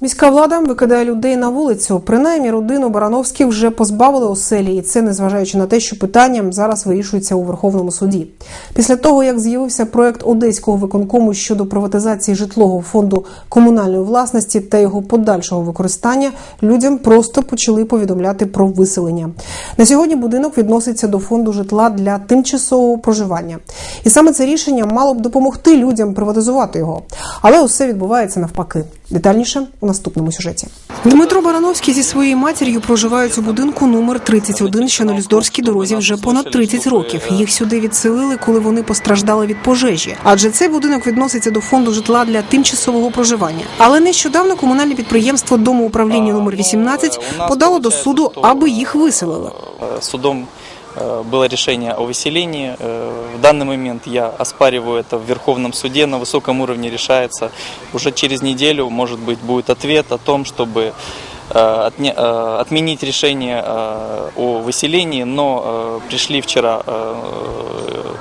Міська влада викидає людей на вулицю. Принаймні, родину Барановських вже позбавили оселі, і це незважаючи на те, що питання зараз вирішується у Верховному суді. Після того, як з'явився проект одеського виконкому щодо приватизації житлового фонду комунальної власності та його подальшого використання, людям просто почали повідомляти про виселення. На сьогодні будинок відноситься до фонду житла для тимчасового проживання, і саме це рішення мало б допомогти людям приватизувати його. Але усе відбувається навпаки. Детальніше у наступному сюжеті. Дмитро Барановський зі своєю матір'ю проживають у будинку номер 31, що на Люздорській дорозі вже понад 30 років. Їх сюди відселили, коли вони постраждали від пожежі. Адже цей будинок відноситься до фонду житла для тимчасового проживання. Але нещодавно комунальне підприємство домоуправління номер 18 подало до суду, аби їх виселили. Судом было решение о выселении. Э, В данный момент я оспариваю это в Верховном суде, на высоком уровне решается. Уже через неделю, может быть, будет ответ о том, чтобы э, отне- э, отменить решение э, о выселении, но э, пришли вчера э,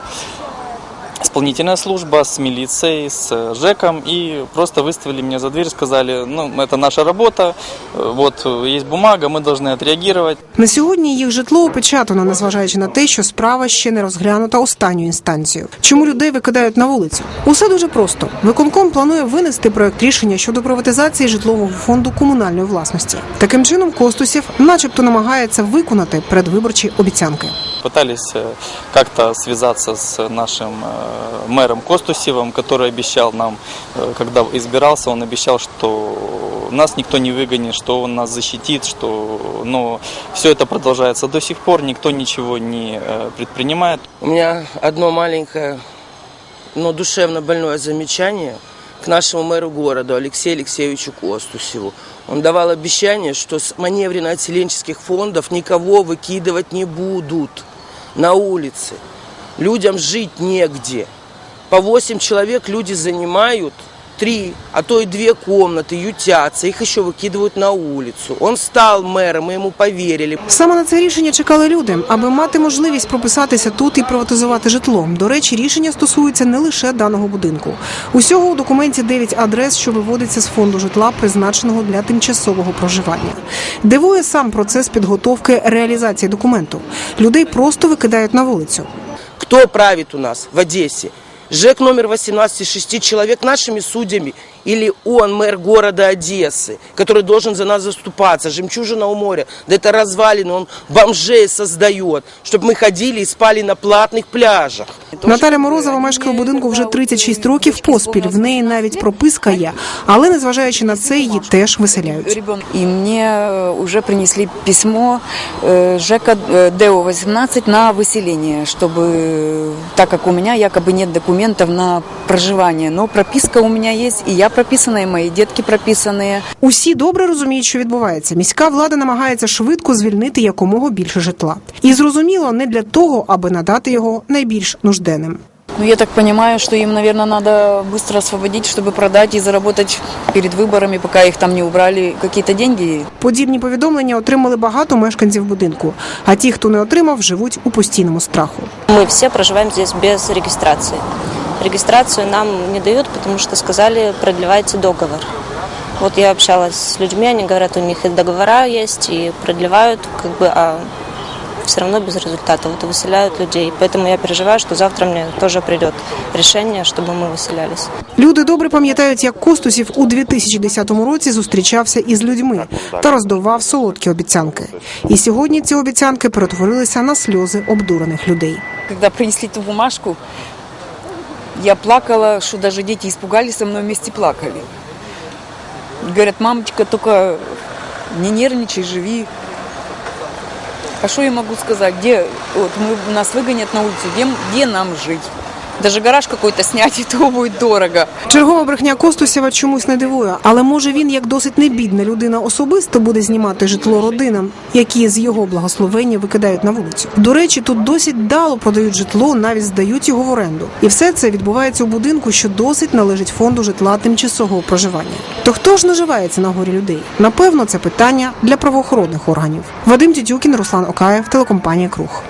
исполнительная служба с милицией, с э, ЖЭКом и просто выставили меня за дверь, сказали, ну, это наша работа, э, вот э, есть бумага, мы должны отреагировать. На сьогодні їх житло опечатано, незважаючи на те, що справа ще не розглянута останню інстанцію. Чому людей викидають на вулицю? Усе дуже просто. Виконком планує винести проект рішення щодо приватизації житлового фонду комунальної власності. Таким чином, Костусів, начебто, намагається виконати передвиборчі обіцянки. Пытались э, как-то связаться с нашим э, мэром Костусевым, который обещал нам, э, когда избирался, он обещал, что нас никто не выгонит, что он нас защитит, что, но все это продолжается до сих пор, никто ничего не предпринимает. У меня одно маленькое, но душевно больное замечание к нашему мэру города Алексею Алексеевичу Костусеву. Он давал обещание, что с маневренно-отселенческих фондов никого выкидывать не будут на улице. Людям жить негде. По 8 человек люди занимают три, а то и две комнаты, ютятся, их еще выкидывают на улицу. Он стал мэром, мы ему поверили. Саме на це рішення чекали люди, аби мати можливість прописатися тут і приватизувати житло. До речі, рішення стосується не лише даного будинку. Усього у документі 9 адрес, що виводиться з фонду житла, призначеного для тимчасового проживання. Дивує сам процес підготовки реалізації документу. Людей просто викидають на вулицю. Кто правит у нас в Одессе? ЖЭК номер 18, шести человек нашими судьями или он, мэр города Одессы, который должен за нас заступаться, жемчужина у моря, да это развалины, он бомжей создает, чтобы мы ходили и спали на платных пляжах. Наталя Морозова мешкає у будинку вже 36 років поспіль. В неї навіть прописка є, але незважаючи на це, її теж виселяють. И мне э, уже принесли письмо э, ЖЭКа э, ДО-18 на выселение, чтобы, э, так как у меня якобы нет документов на проживание, но прописка у меня есть, и я прописана, и мои детки прописанные. Усі добре розуміють, що відбувається. Міська влада намагається швидко звільнити якомога більше житла. І зрозуміло, не для того, аби надати його найбільш нужденним. Ну, я так понимаю, что им, наверное, надо быстро освободить, чтобы продать и заработать перед выборами, пока их там не убрали, какие-то деньги. Подібні повідомлення отримали багато мешканців будинку. А ті, хто не отримав, живуть у постійному страху. Мы все проживаем здесь без регистрации. Регистрацию нам не дают, потому что сказали, продлевайте договор. Вот я общалась с людьми, они говорят, у них и договора есть, и продлевают, как бы, а все равно без результата. Вот и выселяют людей. Поэтому я переживаю, что завтра мне тоже придет решение, чтобы мы выселялись. Люди добре пам'ятають, як Костусів у 2010 році зустрічався із людьми та роздавав солодкі обіцянки. І сьогодні ці обіцянки перетворилися на сльози обдурених людей. Когда принесли ту бумажку, я плакала, что даже дети испугались, со мной вместе плакали. Говорят, мамочка, только не нервничай, живи. А что я могу сказать? Где вот мы, нас выгонят на улицу, где, где нам жить? Даже гараж какой-то снять, и то будет дорого. Чергова брехня Костусєва чомусь не дивує, але може він, як досить небідна людина, особисто буде знімати житло родинам, які з його благословення викидають на вулицю. До речі, тут досить дало продають житло, навіть здають його в оренду. І все це відбувається у будинку, що досить належить фонду житла тимчасового проживання. То хто ж наживається на горі людей? Напевно, це питання для правоохоронних органів. Вадим Тютюкін, Руслан Окаєв, телекомпанія Круг.